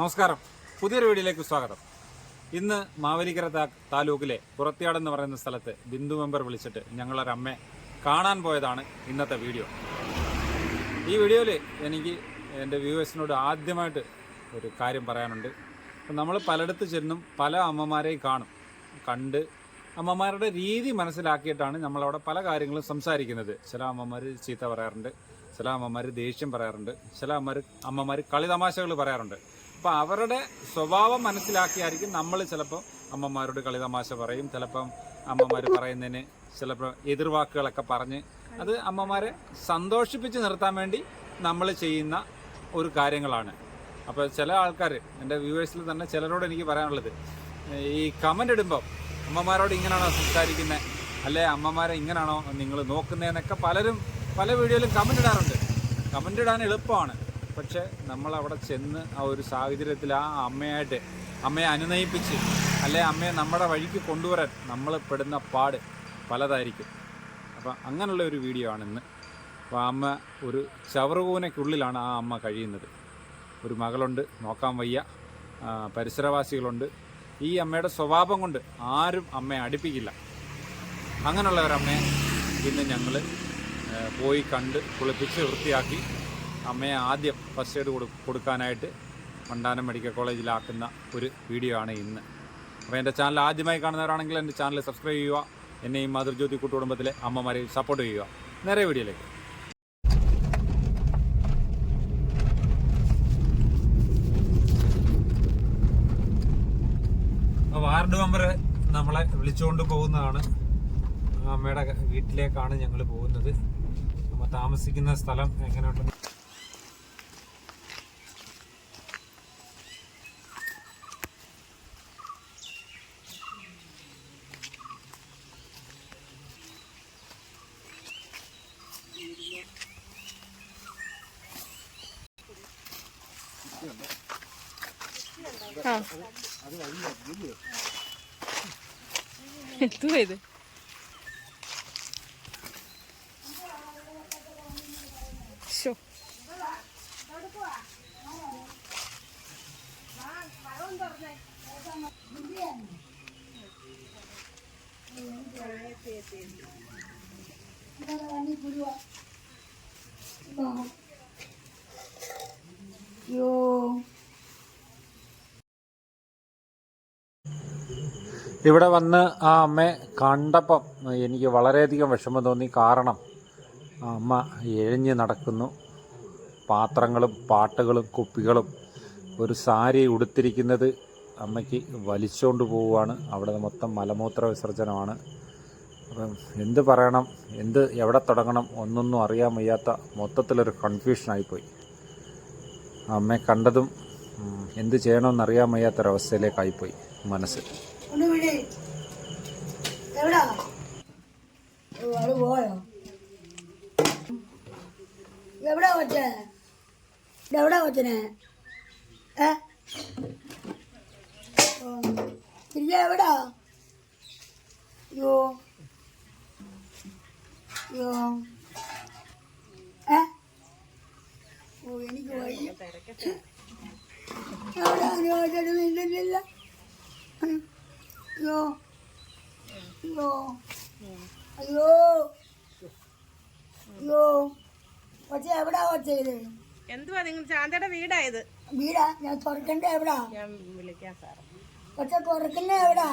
നമസ്കാരം. പുതിയൊരു വീഡിയോയിലേക്ക് സ്വാഗതം. ഇന്ന് മാവേലിക്കര താലൂക്കിലെ പുറത്തിയാട് എന്ന് പറയുന്ന സ്ഥലത്ത് ബിന്ദു മെമ്പർ വിളിച്ചിട്ട് ഞങ്ങളൊരമ്മയെ കാണാൻ പോയതാണ് ഇന്നത്തെ വീഡിയോ. ഈ വീഡിയോയിൽ എനിക്ക് എന്റെ വ്യൂവേഴ്സിനോട് ആദ്യമായിട്ട് ഒരു കാര്യം പറയാനുണ്ട്. നമ്മൾ പലയിടത്ത് ചെന്നും പല അമ്മമാരെയും കാണും. കണ്ട് അമ്മമാരുടെ രീതി മനസ്സിലാക്കിയിട്ടാണ് നമ്മളവിടെ പല കാര്യങ്ങളും സംസാരിക്കുന്നത്. ചില അമ്മമാർ ചീത്ത പറയാറുണ്ട് ചില അമ്മമാർ ദേഷ്യം പറയാറുണ്ട് ചില അമ്മമാർ അമ്മമാർ കളിതമാശകൾ പറയാറുണ്ട്. അപ്പോൾ അവരുടെ സ്വഭാവം മനസ്സിലാക്കിയായിരിക്കും നമ്മൾ ചിലപ്പോൾ അമ്മമാരോട് കളിതമാശ പറയും. ചിലപ്പം അമ്മമാർ പറയുന്നതിന് ചിലപ്പോൾ എതിർവാക്കുകളൊക്കെ പറഞ്ഞ് അത് അമ്മമാരെ സന്തോഷിപ്പിച്ച് നിർത്താൻ വേണ്ടി നമ്മൾ ചെയ്യുന്ന ഒരു കാര്യങ്ങളാണ്. അപ്പോൾ ചില ആൾക്കാർ എന്റെ വ്യൂവേഴ്സിൽ തന്നെ ചിലരോട് എനിക്ക് പറയാനുള്ളത് ഈ കമന്റ് ഇടുമ്പോൾ അമ്മമാരോട് ഇങ്ങനെയാണോ സംസാരിക്കുന്നത് അല്ലെ അമ്മമാരെ ഇങ്ങനെയാണോ നിങ്ങൾ നോക്കുന്നതെന്നൊക്കെ പലരും പല വീഡിയോയിലും കമന്റ് ഇടാറുണ്ട്. കമന്റ് ഇടാൻ എളുപ്പമാണ്. പക്ഷേ നമ്മൾ അവിടെ ചെന്ന് ആ ഒരു സാഹചര്യത്തിൽ ആ അമ്മയായിട്ട് അമ്മയെ അനുനയിപ്പിച്ച് അല്ലെ അമ്മയെ നമ്മുടെ വഴിക്ക് കൊണ്ടുവരാൻ നമ്മൾ പെടുന്ന പാട് പലതായിരിക്കും. അപ്പം അങ്ങനെയുള്ള ഒരു വീഡിയോ ആണ് ഇന്ന്. അപ്പോൾ അമ്മ ഒരു ചവറുകൂനയ്ക്കുള്ളിലാണ് ആ അമ്മ കഴിയുന്നത്. ഒരു മകളുണ്ട് നോക്കാൻ വയ്യ പരിസരവാസികളുണ്ട്. ഈ അമ്മയുടെ സ്വഭാവം കൊണ്ട് ആരും അമ്മയെ അടുപ്പിക്കില്ല. അങ്ങനെയുള്ള ഒരമ്മയെ ഇന്ന് ഞങ്ങൾ പോയി കണ്ട് കുളിപ്പിച്ച് വൃത്തിയാക്കി അമ്മയെ ആദ്യം ഫസ്റ്റ് എയ്ഡ് കൊടു കൊടുക്കാനായിട്ട് മണ്ടാനം മെഡിക്കൽ കോളേജിലാക്കുന്ന ഒരു വീഡിയോ ആണ് ഇന്ന്. അപ്പോൾ എന്റെ ചാനൽ ആദ്യമായി കാണുന്നവരാണെങ്കിൽ എന്റെ ചാനൽ സബ്സ്ക്രൈബ് ചെയ്യുക. എന്നെയും മാതൃജ്യോതി കൂട്ടുകുടുംബത്തിലെ അമ്മമാരെയും സപ്പോർട്ട് ചെയ്യുക. നേരെ വീഡിയോയിലേക്ക്. വാർഡ് മെമ്പർ നമ്മളെ വിളിച്ചുകൊണ്ട് പോകുന്നതാണ്. അമ്മയുടെ വീട്ടിലേക്കാണ് ഞങ്ങൾ പോകുന്നത്. നമ്മൾ താമസിക്കുന്ന സ്ഥലം എങ്ങനെയുണ്ടെന്ന് എന്തുവാ ഇത് ശോ. യോ ഇവിടെ വന്ന് ആ അമ്മയെ കണ്ടപ്പം എനിക്ക് വളരെയധികം വിഷമം തോന്നി. കാരണം അമ്മ എഴിഞ്ഞ് നടക്കുന്നു. പാത്രങ്ങളും പാട്ടുകളും കുപ്പികളും ഒരു സാരി ഉടുത്തിരിക്കുന്നത് അമ്മയ്ക്ക് വലിച്ചുകൊണ്ട് പോവുകയാണ്. അവിടെ മൊത്തം മലമൂത്ര വിസർജനമാണ്. അപ്പം എന്ത് പറയണം? എന്ത് എവിടെ തുടങ്ങണം? ഒന്നൊന്നും അറിയാൻ വയ്യാത്ത മൊത്തത്തിലൊരു കൺഫ്യൂഷനായിപ്പോയി അമ്മയെ കണ്ടതും എന്ത് ചെയ്യണമെന്നറിയാൻ വയ്യാത്തൊരവസ്ഥയിലേക്കായിപ്പോയി മനസ്സ്. ഒന്ന് വിളി എവിടാ അത് പോയോ? എവിടാ കൊച്ചേ? എവിടാ കൊച്ചനെ? ഏ? തിരികെ എവിടാ? യോ യോ ഏ? ഓ എനിക്ക് വയ്യ. എവിടാ? ചോദിച്ചിട്ട് മിണ്ടുന്നില്ല അയ്യോ അയ്യോ അയ്യോ അയ്യോ കൊച്ച എവിടാ ഇത്? എന്തുവാ നിങ്ങൾ ശാന്തയുടെ വീടായത് വീടാ? ഞാൻ തുറക്കണ്ട എവിടാ? ഞാൻ വിളിക്കാം സാർ കൊച്ച തുറക്കുന്ന എവിടാ?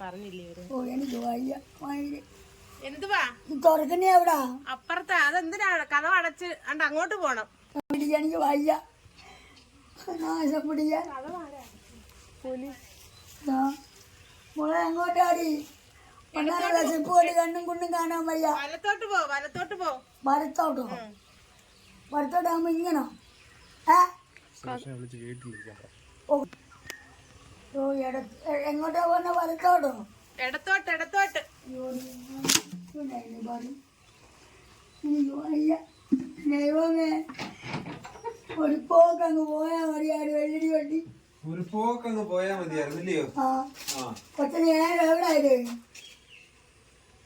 പറഞ്ഞില്ലേ ഓ എനിക്ക് വയ്യ. വയ്യ. എന്തുവാ? തുറക്കുന്ന എവിടാ? അപ്പുറത്തെ. അതെന്തിനാ കഥ അടച്ച് അണ്ട് അങ്ങോട്ട് പോണം. എനിക്ക് വയ്യ. നാശം പിടിക്കാൻ. ആ. മോളെ എങ്ങോട്ടാടി ഒന്നാം വിശപ്പ് കൊണ്ട് കണ്ണും കുണ്ണും കാണാൻ വയ്യ. വലത്തോട്ട് പോ വലത്തോട്ട് പോ. വലത്തോട്ടോ? വലത്തോട്ടാകുമ്പോ ഇങ്ങനോ? ഏ? ഓ. എങ്ങോട്ടാ പോകുന്ന വലത്തോട്ടോ? ഇടത്തോട്ട് ഇടത്തോട്ട്. ദൈവമേ ഒരു പോക്കങ്ങ് പോയാ മതിയാടി വെള്ളരി വണ്ടി ഒരു പോക്കങ്ങ് പോയാ മതിയായിരുന്നു ഇല്ലയോ? ആ. ആ.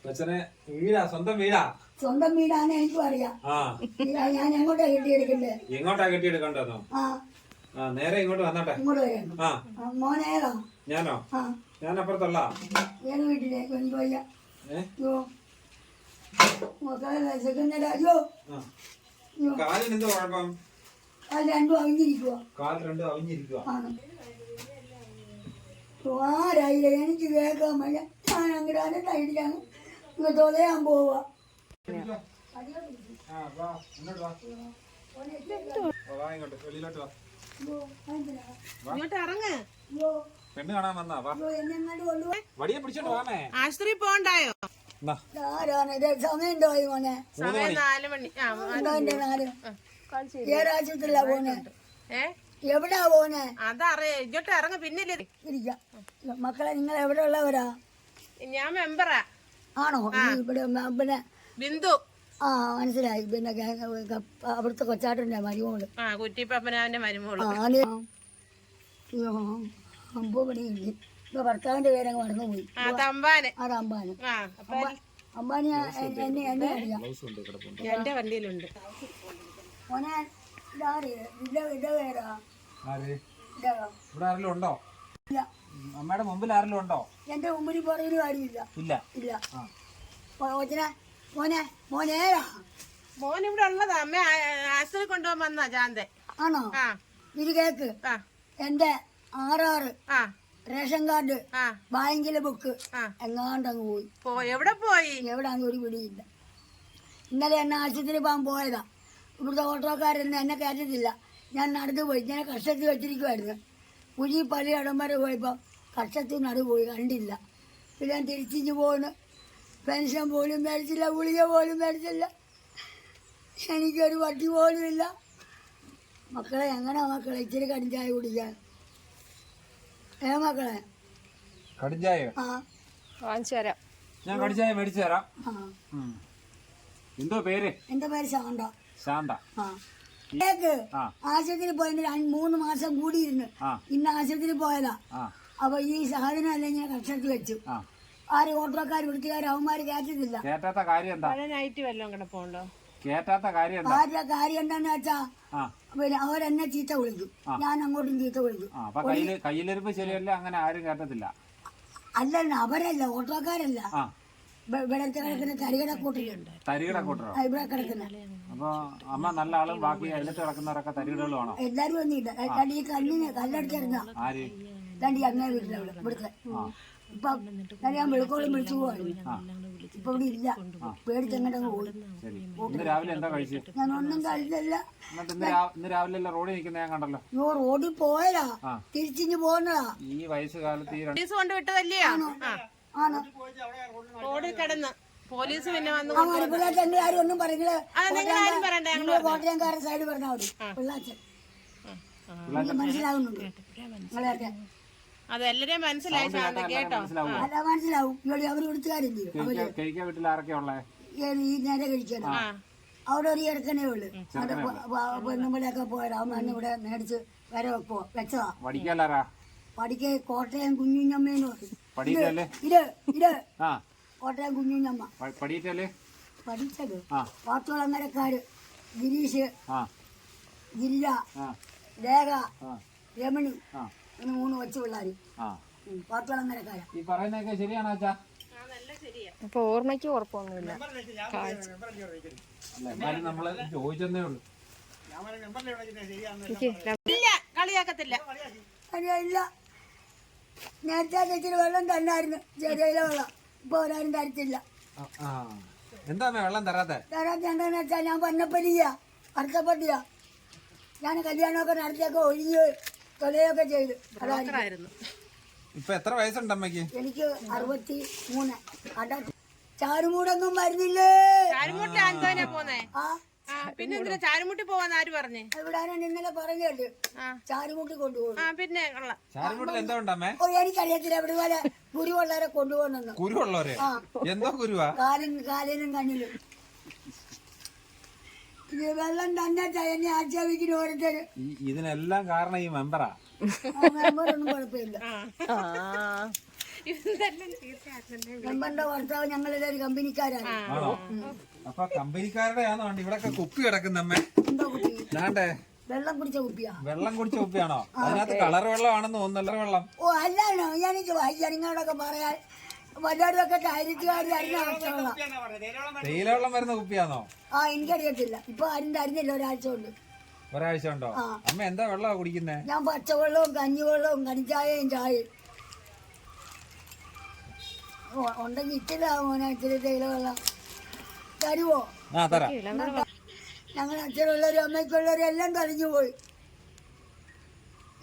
കൊച്ചനെ വീടാ സ്വന്തം വീടാ. സ്വന്തം വീടാന്ന് എനിക്കും അറിയാം. ഞാൻ എങ്ങോട്ടാ കെട്ടിയെടുക്കണ്ടേ? എങ്ങോട്ടാ കെട്ടിയെടുക്കണ്ടെന്നോ? ആ. നേരെ ഇങ്ങോട്ട് വന്നോട്ടെ. ആ, ഞാനോ? ഞാൻ അപ്പുറത്തുള്ള ഏത് വീട്ടിലേക്ക് എനിക്ക് വയ്യ ഏ? അയ്യോ മക്കളെ വിശക്കുന്നേടാ ആ. അയ്യോ കാലിന് എന്ത് കുഴപ്പം? അത് രണ്ടും അവിഞ്ഞിരിക്കുക കാൽ രണ്ടും അവിഞ്ഞിരിക്കുക ആരായില്ല എനിക്ക് കേൾക്കാൻ വയ്യ. ഞാൻ അങ്ങോട്ട് തൈരിലാണ് ഇങ്ങ് തൊലയാൻ പോവുക പെണ്ണ് കാണാൻ വന്നാ വടിയെ പിടിച്ചോണ്ട് വാമേ ആശുപത്രി പോണ്ടായോ ആരാണ് സമയം മോനെ? സമയം നാല് മണി. നാല്. ഏതാശുപത്രിയിലാ പോന്നെ? ഏ? എവിടാ പോന്നെ? അതറിയ ഇങ്ങോട്ട് ഇറങ്ങ പിന്നില്ലേ ഇരിക്കാം. മക്കളെ നിങ്ങൾ എവിടെ ഉള്ളവരാ? ഞാൻ മെമ്പറാ. ആണോ? ഇവിടെ പിന്നെ ബിന്ദു. ആ മനസ്സിലായി. പിന്നെ അവിടുത്തെ കൊച്ചാട്ടന്റെ മരുമോൾ. ആ കുറ്റിപ്പപ്പനാവിന്റെ മരുമോൾ. ആ അത്. അമ്പോ പണി കിട്ടി ഇപ്പൊ ഭർത്താവിന്റെ പേരങ്ങ് മറന്നുപോയി. ആ തമ്പാന് ആറ് അമ്പാന്. ആ അപ്പൊ അമ്പാനി എന്നെ എന്നെ അറിയാം. എന്റെ വണ്ടിയിലുണ്ട്. ഇവിടെ ആരെങ്കിലും ഉണ്ടോ? ഇല്ല. അമ്മയുടെ മുമ്പിൽ ആരെങ്കിലും ഉണ്ടോ? എന്റെ മുമ്പിൽ പുറകിൽ കാര്യമില്ല. ഇല്ല. ഇല്ല. മോനെ മോനെ. മോനേരാ മോൻ ഇവിടെ ഉള്ളതാ. അമ്മ ആശുപത്രി കൊണ്ടുപോകാൻ വന്നാ ജാന്തേ ആണോ? ഇത് കേക്ക്. എന്റെ ആറാറ് ആ. റേഷൻ കാർഡ് ആ. ബാങ്കിലെ ബുക്ക് എങ്ങാണ്ടങ്ങ് പോയി. പോ എവിടെ പോയി? എവിടെ ഒരു പിടിയില്ല. ഇന്നലെ എന്നെ ആശുപത്രി പോകാൻ പോയതാ. ഇവിടുത്തെ ഓട്ടോക്കാരൊന്നും എന്നെ കയറ്റത്തില്ല ഞാൻ നടന്നു പോയി. ഞാൻ കഷ്ടത്തിൽ വെച്ചിരിക്കുമായിരുന്നു കുഴി പള്ളി ഇടം വരെ പോയപ്പോൾ കഷ്ടത്തിൽ നടു പോയി. കണ്ടില്ല. പിന്നെ ഞാൻ തിരിച്ചിഞ്ഞ് പോണ് പെൻഷൻ പോലും മേടിച്ചില്ല. ഗുളിക പോലും മേടിച്ചില്ല. എനിക്കൊരു വട്ടി പോലും ഇല്ല. മക്കളെ എങ്ങനെ മക്കളെ? ഇച്ചിരി കടിഞ്ചായ കുടിക്കാൻ. ഏ മക്കളെ? കടിഞ്ചായ ആ. വാങ്ങിച്ചു തരാം. ഞാൻ കടിച്ചായ മേടിച്ചു തരാം. ആ. ഉം. എന്തോ പേര്? എന്റെ പേര്? ശാന്ത. ശാന്ത. ആശുപത്രിയിൽ പോയതിന് മൂന്ന് മാസം കൂടി ഇരുന്നു ഇന്ന് ആശുപത്രിയിൽ പോയതാ. അപ്പൊ ഈ സാധനം എല്ലാം ഞാൻ കക്ഷത്തിൽ വെച്ചു ആര് ഓട്ടോക്കാർ വൃത്തിക്കാർ അവന്മാര് കയറ്റത്തില്ല കേട്ടാത്ത കാര്യം എന്താ? പഴയ നൈറ്റ് വല്ലതും കിടപ്പുണ്ടോ കേറ്റാത്ത കാര്യം ആരുടെ കാര്യം എന്താന്ന് വെച്ചാ പിന്നെ അവരെന്നെ ചീത്ത വിളിക്കും. ഞാൻ അങ്ങോട്ടും ചീത്ത വിളിക്കും. കയ്യിലിരിപ്പ് ശരിയല്ല അങ്ങനെ ആരും കേട്ടത്തില്ല അല്ലല്ല അവരല്ല ഓട്ടോക്കാരല്ല. ആ ഇവ- ഇവിടത്തെ കിടക്കുന്ന തരികട കൂട്ടിലുണ്ട് തരികിട കൂട്ടറോ? ഇവിടെ കിടക്കുന്ന. അപ്പൊ അമ്മ നല്ല ആളും ബാക്കി അതിലത്ത് കിടക്കുന്നവരൊക്കെ തരികിടകളുമാണോ? എല്ലാരും ഒന്നുമില്ല രണ്ട് ഈ ആര്? രണ്ട് ഈ അങ്ങനെ വീട്ടിലുള്ള ഇവിടുത്തെ. ഇപ്പൊ ഞാൻ വെളുക്കോളം വിളിച്ചു പോവായിരുന്നു ഇപ്പൊ ഇവിടെ ഇല്ല. പേടിച്ചെങ്ങോട്ടങ്ങ് പോയി ഇന്ന് രാവിലെ എന്താ കഴിച്ചു? ഞാൻ ഒന്നും കഴിച്ചില്ല. ഇന്ന് രാവിലെ റോഡിൽ നിൽക്കുന്ന ഞാൻ കണ്ടല്ലോ. യോ റോഡിൽ പോയതാ. ആ. തിരിച്ചിഞ്ഞ് പോന്നതാ. ഈ വയസ്സുകാലത്ത് ഈ രണ്ടു പോലീസ് കൊണ്ട് വിട്ടതല്ലേ റോഡിൽ കിടന്ന്. പോലീസ് പിന്നെ വന്ന് എന്റെ ആരും ഒന്നും പറഞ്ഞില്ല ആരും പറയണ്ട കോട്ടയംകാരൻ സൈഡ് പറഞ്ഞാൽ മതി പിള്ളാച്ചൻ മനസ്സിലാവുന്നുണ്ട്? നിങ്ങളെയൊക്കെ. അത് എല്ലാരെയും മനസ്സിലായി ശാന്ത കേട്ടോ? മനസ്സിലാവും അല്ല മനസ്സിലാവും. ഇവിടെ അവർ വിളിച്ചുകാരില്ലേ അവർ കഴിക്കാൻ വീട്ടിൽ ആരൊക്കെ ഉള്ളേ? ഈ നേരെ അവിടെ ഒരു ഇടക്കനേ ഉള്ളു. അത് പോയാൽ പോയതാ. ഇവിടെ മേടിച്ച് വരെ വെച്ചതാ. പഠിക്കാലാരാ പഠിക്ക് കോട്ടയം കുഞ്ഞുഞ്ഞമ്മേന്ന് പറയും പഠിക്കല്ലേ? ഇത് ഇത്. ആ. കോട്ടയം കുഞ്ഞുഞ്ഞമ്മ. പ- പഠിക്കല്ലേ പഠിച്ചത്. ആ. പാത്തോളങ്ങരക്കാര് ഗിരീഷ് ആ. ഗിരിജ ആ. രേഖ ആ. രമണി ആ. ഇങ്ങനെ മൂന്ന് കൊച്ചു പിള്ളേര്. ആ. പാത്തോളങ്ങരക്കാരാ ഈ പറയുന്നതൊക്കെ ശരിയാണോ അച്ഛാ? അപ്പൊ ഓർമ്മയ്ക്ക് ഉറപ്പൊന്നുമില്ല. അല്ല എന്നാലും നമ്മൾ ചോദിച്ചെന്നേ ഉള്ളൂ. കളിയാക്കത്തില്ല. അല്ല ഇല്ല നേരത്തെ ഇച്ചിരി വെള്ളം തന്നായിരുന്നു. ചെറിയ വെള്ളം. ഇപ്പൊ ഒരാരും തരത്തില്ല. എന്താ വെള്ളം തരാത്തെ? തരാത്ത എന്താന്ന് വെച്ചാ ഞാൻ പന്നപ്പല്ലിയ അർത്ഥപ്പല്ലിയ ഞാൻ കല്യാണമൊക്കെ നടത്തിയൊക്കെ ഒഴിഞ്ഞ് തൊലയൊക്കെ ചെയ്തു. അതായിരുന്നു ആയിരുന്നു. ഇപ്പൊ എത്ര വയസ്സുണ്ട് അമ്മയ്ക്ക് എനിക്ക് അറുപത്തി മൂന്ന് അട ചാരുമൂടൊന്നും മരുന്നില്ലേ ചാരുമുട്ടി അന്തോനെ പോന്നേ. ആ. പിന്നെ എന്തിനാ ചാരുമുട്ടി പോവാന്ന് ആര് പറഞ്ഞേ? എവിടാനാണ് ഇന്നലെ പറഞ്ഞുണ്ട് ആ. ചാരുമുട്ടി കൊണ്ടുപോകും ആ പിന്നെ കൊള്ളാം. ചാരുമുട്ടിൽ എന്തോ ഉണ്ട് അമ്മേ ഓ എനിക്കറിയത്തില്ല എവിടെ പോലെ കുരുവുള്ളവരെ കൊണ്ടുപോകുന്നു കുരുവുള്ളവരെ? എന്തോ കുരുവാ? കാലും കാലിനും കണ്ണിലും. വെള്ളം തന്നെ തന്നെ ആക്ഷേപിക്കുന്നു ഓരോരുത്തര്. ഈ ഇതിനെല്ലാം കാരണം ഈ മെമ്പറാ. ആ മെമ്പറൊന്നും കുഴപ്പമില്ല. ഇതെല്ലാം ഭർത്താവ് ഞങ്ങളുടെ ഒരു കമ്പനിക്കാരാണ് ആണോ? അപ്പൊ കമ്പനിക്കാരുടെ ആണോ ഇവിടെ കുപ്പി കിടക്കുന്ന അമ്മേ. എന്തോ കുട്ടി ഞാണ്ടേ വെള്ളം കുടിച്ച കുപ്പിയാ. വെള്ളം കുടിച്ച കുപ്പിയാണോ? അതിനകത്ത് കളർ വെള്ളമാണെന്ന് തോന്നുന്നല്ലോ വെള്ളം. ഓ അല്ലാണോ? എനിക്ക് ജനങ്ങളോടൊക്കെ പറയാൻ വല്ലവരൊക്കെ കാര്യത്തുകാരി അറിഞ്ഞ കഷ്ടമുള്ള തേയില വെള്ളം വരുന്ന കുപ്പിയാണോ? ആ എനിക്കറിയത്തില്ല. ഇപ്പൊ ആരും തരുന്നില്ല. ഒരാഴ്ച കൊണ്ട്. ഒരാഴ്ച ഉണ്ടോ അമ്മ എന്താ വെള്ളമാ കുടിക്കുന്നേ? ഞാൻ പച്ചവെള്ളവും കഞ്ഞിവെള്ളവും കണിച്ചായയും ചായയും. ഉണ്ടെങ്കിൽ ഇച്ചിരി മോനെ ഇച്ചിരി തേയില വെള്ളം. തരുവോ? ആ തരാം. ഞങ്ങൾ അച്ഛനുള്ളവരും അമ്മയ്ക്കുള്ളവരും എല്ലാം കളിഞ്ഞു പോയി.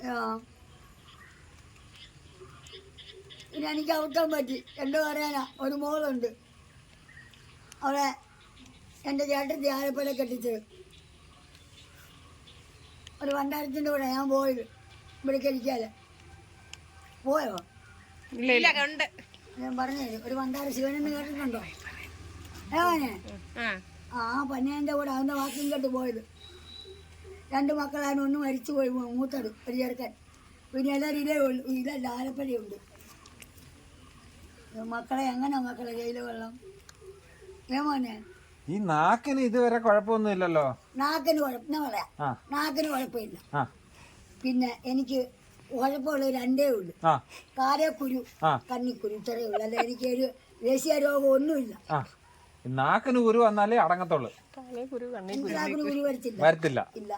ആ. പിന്നെ എനിക്ക് അവക്കാൻ പറ്റി. എന്താ പറയാനാ ഒരു മോളുണ്ട്. അവളെ എന്റെ ചേട്ടൻ ആലപ്പുഴ കെട്ടിച്ചത്. ഒരു വണ്ടാരത്തിന്റെ കൂടെ ഞാൻ പോയത് ഇവിടെ കഴിക്കാൽ പോയോ? ഇല്ല ഉണ്ട്. ഞാൻ പറഞ്ഞത് ഒരു വണ്ടാര ശിവനെന്ന് കേട്ടിട്ടുണ്ടോ? ഏവനെ ആ. ആ പന്നേന്റെ കൂടെ അവന്റെ വാക്കും കേട്ട് പോയത്. രണ്ട് മക്കളാണ് ഒന്ന് മരിച്ചു പോയി മൂത്തത് ഒരു ചെറുക്കൻ. പിന്നെ എല്ലാവരും ഇതേ ഉള്ളു ഇതല്ല ആലപ്പുഴയുണ്ട് മക്കളെ എങ്ങനെ മക്കളെ കയ്യിൽ വെള്ളം? ഏ മോനെ? ഈ നാക്കിന് ഇതുവരെ കുഴപ്പമൊന്നും ഇല്ലല്ലോ നാക്കിന് കുഴപ്പം പറയാം? ആ. നാക്കിന് കുഴപ്പമില്ല. ആ. പിന്നെ എനിക്ക് കുഴപ്പമുള്ള രണ്ടേ ഉള്ളൂ. ആ. കാരക്കുരു കണ്ണിക്കുരു ഇത്രേ ഇത്രയേ ഉള്ളൂ. അല്ല എനിക്കൊരു ദേശീയ രോഗം ഒന്നുമില്ല. നാക്കിന് കുരു വന്നാലേ അടങ്ങത്തുള്ളൂ. എനിക്ക് നാക്കിന് കുരു വരത്തില്ല. വരത്തില്ല. ഇല്ല.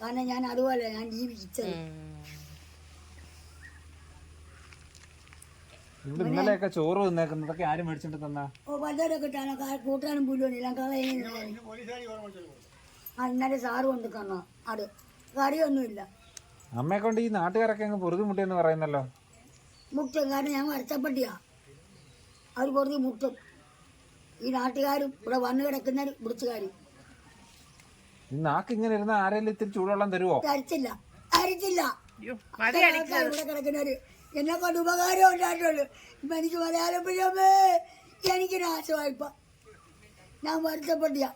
കാരണം ഞാൻ അതുപോലെ ഞാൻ ജീവിച്ചത്. ഇവിടെ ഇന്നലെയൊക്കെ ചോറ് തിന്നേക്കുന്നതൊക്കെ ആരും മേടിച്ചിട്ട് തന്നാ? ഓ വല്ലവരൊക്കെ കൂട്ടാനും പുല്ലുമില്ല കളയുന്നില്ല ആ ഇന്നലെ സാറ് കൊണ്ട് തന്നോ. അത് കറിയൊന്നുമില്ല. അമ്മയെ കൊണ്ട് ഈ നാട്ടുകാരൊക്കെ അങ്ങ് പൊറുതി മുട്ടിയെന്ന് പറയുന്നല്ലോ. മുട്ടും കാരണം ഞാൻ വരച്ചപ്പട്ടിയാ അവർ പൊറുതി മുട്ടും. ഈ നാട്ടുകാരും ഇവിടെ വന്നു കിടക്കുന്നവരും പിടിച്ചുകാരും ഈ നാക്ക് ഇങ്ങനെ ഇരുന്ന ആരെങ്കിലും ഇത്തിരി ചൂടുവെള്ളം തരുവോ? അരിച്ചില്ല അരിച്ചില്ല അയ്യോ മതി ആൾക്കാർ ഇവിടെ കിടക്കുന്നവര്. എന്നെ കൊണ്ട് ഉപകാരം ഉണ്ടായിട്ടുള്ളൂ. ഇപ്പൊ എനിക്ക് മലയാളം പിഴമേ എനിക്ക് നാശമായിപ്പ ഞാൻ വരുത്തപ്പെട്ടിയ.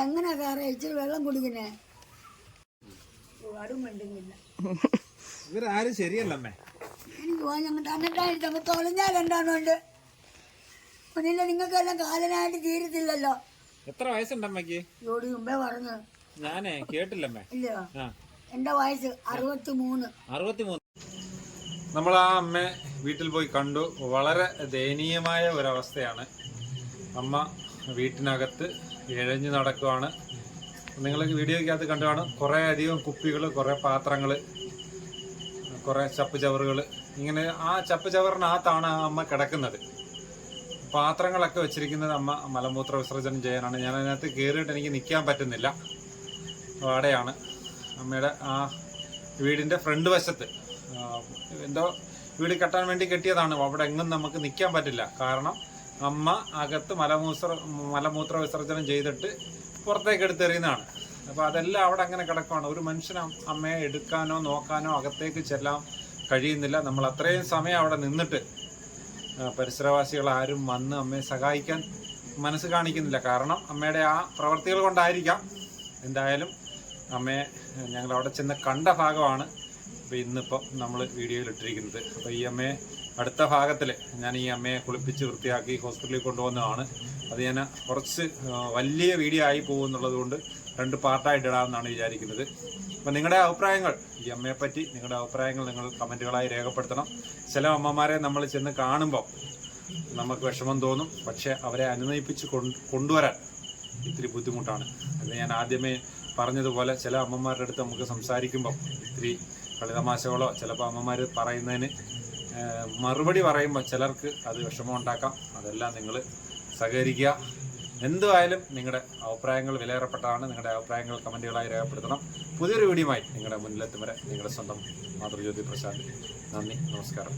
എങ്ങനെ ഇച്ചിരി വെള്ളം കുടിക്കുന്നേ. ഒരുപാടും ഇവരാരും എനിക്ക് ഞങ്ങൾ തന്നിട്ടായിട്ട് തൊലഞ്ഞാൽ എന്താണുണ്ട് നിങ്ങൾക്കെല്ലാം കാലനായിട്ട് തീരത്തില്ലല്ലോ. എത്ര വയസ്സുണ്ടമ്മക്ക് ജോഡി മുമ്പേ പറഞ്ഞു. ഞാനേ കേട്ടില്ലമ്മേ. ഇല്ലയോ എന്റെ വയസ്സ് അറുപത്തി മൂന്ന് അറുപത്തിമൂന്ന്. നമ്മൾ ആ അമ്മ വീട്ടിൽ പോയി കണ്ടു. വളരെ ദയനീയമായ ഒരവസ്ഥയാണ്. അമ്മ വീട്ടിനകത്ത് ഇഴഞ്ഞു നടക്കുവാണ്. നിങ്ങൾ വീഡിയോയ്ക്കകത്ത് കണ്ടു കാണും കുറേ അധികം കുപ്പികൾ കുറേ പാത്രങ്ങൾ കുറേ ചപ്പ് ചവറുകൾ ഇങ്ങനെ ആ ചപ്പ് ചവറിനകത്താണ് ആ അമ്മ കിടക്കുന്നത്. പാത്രങ്ങളൊക്കെ വെച്ചിരിക്കുന്നത് അമ്മ മലമൂത്ര വിസർജനം ചെയ്യാനാണ്. ഞാൻ അതിനകത്ത് കയറിയിട്ട് എനിക്ക് നിൽക്കാൻ പറ്റുന്നില്ല. വാടയാണ്. അമ്മയുടെ ആ വീടിന്റെ ഫ്രണ്ട് വശത്ത്. എന്തോ വീട് കെട്ടാൻ വേണ്ടി കെട്ടിയതാണ്. അവിടെ എങ്ങും നമുക്ക് നിൽക്കാൻ പറ്റില്ല. കാരണം അമ്മ അകത്ത് മലമൂത്ര മലമൂത്ര വിസർജനം ചെയ്തിട്ട് പുറത്തേക്ക് എടുത്തെറിയുന്നതാണ്. അപ്പോൾ അതെല്ലാം അവിടെ അങ്ങനെ കിടക്കുവാണ്. ഒരു മനുഷ്യന് അമ്മയെ എടുക്കാനോ നോക്കാനോ അകത്തേക്ക് ചെല്ലാൻ കഴിയുന്നില്ല. നമ്മൾ അത്രയും സമയം അവിടെ നിന്നിട്ട് പരിസരവാസികൾ ആരും വന്ന് അമ്മയെ സഹായിക്കാൻ മനസ്സ് കാണിക്കുന്നില്ല. കാരണം അമ്മയുടെ ആ പ്രവൃത്തികൾ കൊണ്ടായിരിക്കാം. എന്തായാലും അമ്മയെ ഞങ്ങൾ അവിടെ ചെന്ന് കണ്ട ഭാഗമാണ് അപ്പോൾ ഇന്നിപ്പോൾ നമ്മൾ വീഡിയോയിൽ ഇട്ടിരിക്കുന്നത്. അപ്പോൾ ഈ അമ്മയെ അടുത്ത ഭാഗത്തിൽ ഞാൻ ഈ അമ്മയെ കുളിപ്പിച്ച് വൃത്തിയാക്കി ഹോസ്പിറ്റലിൽ കൊണ്ടുവന്നതാണ്. അത് ഞാൻ കുറച്ച് വലിയ വീഡിയോ ആയി പോകുന്നുള്ളത് കൊണ്ട് രണ്ട് പാർട്ടായിട്ട് ഇടാമെന്നാണ് വിചാരിക്കുന്നത്. അപ്പം നിങ്ങളുടെ അഭിപ്രായങ്ങൾ ഈ അമ്മയെ പറ്റി നിങ്ങളുടെ അഭിപ്രായങ്ങൾ നിങ്ങൾ കമന്റുകളായി രേഖപ്പെടുത്തണം. ചില അമ്മമാരെ നമ്മൾ ചെന്ന് കാണുമ്പോൾ നമുക്ക് വിഷമം തോന്നും. പക്ഷേ അവരെ അനുനയിപ്പിച്ച് കൊണ്ടുവരാൻ ഇത്തിരി ബുദ്ധിമുട്ടാണ്. അത് ഞാൻ ആദ്യമേ പറഞ്ഞതുപോലെ ചില അമ്മമാരുടെ അടുത്ത് നമുക്ക് സംസാരിക്കുമ്പോൾ ഇത്തിരി കളിതമാശകളോ ചിലപ്പോൾ അമ്മമാർ പറയുന്നതിന് മറുപടി പറയുമ്പോൾ ചിലർക്ക് അത് വിഷമം ഉണ്ടാക്കാം അതെല്ലാം നിങ്ങൾ സഹകരിക്കുക. എന്തുമായാലും നിങ്ങളുടെ അഭിപ്രായങ്ങൾ വിലയേറപ്പെട്ടതാണ്. നിങ്ങളുടെ അഭിപ്രായങ്ങൾ കമന്റുകളായി രേഖപ്പെടുത്തണം. പുതിയൊരു വീഡിയോയുമായി നിങ്ങളുടെ മുന്നിലെത്തും വരെ നിങ്ങളുടെ സ്വന്തം മാതൃജ്യോതി പ്രശാന്ത്. നന്ദി നമസ്കാരം.